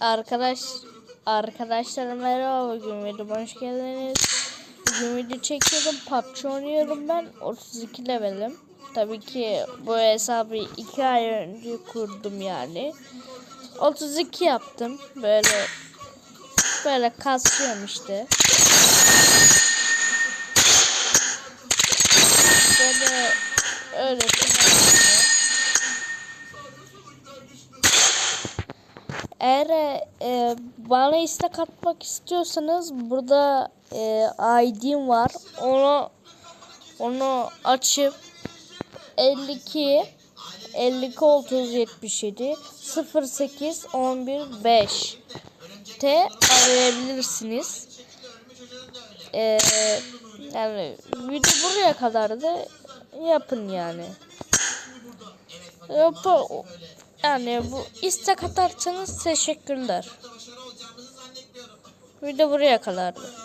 Arkadaş arkadaşlar merhaba bugün videoma hoş geldiniz. Bugün video çekiyorum. PUBG oynuyorum ben. 32 levelim. Tabii ki bu hesabı 2 ay önce kurdum yani. 32 yaptım. Böyle böyle kasıyorum işte. Böyle öyle Eğer e, bana istek atmak istiyorsanız burada e, ID'm var. Onu onu açıp 52 52 30 77 08 11 5 T arayabilirsiniz. E, yani video buraya kadar da yapın yani. Yap yani bu istek atarsanız teşekkürler. Video buraya kadardı.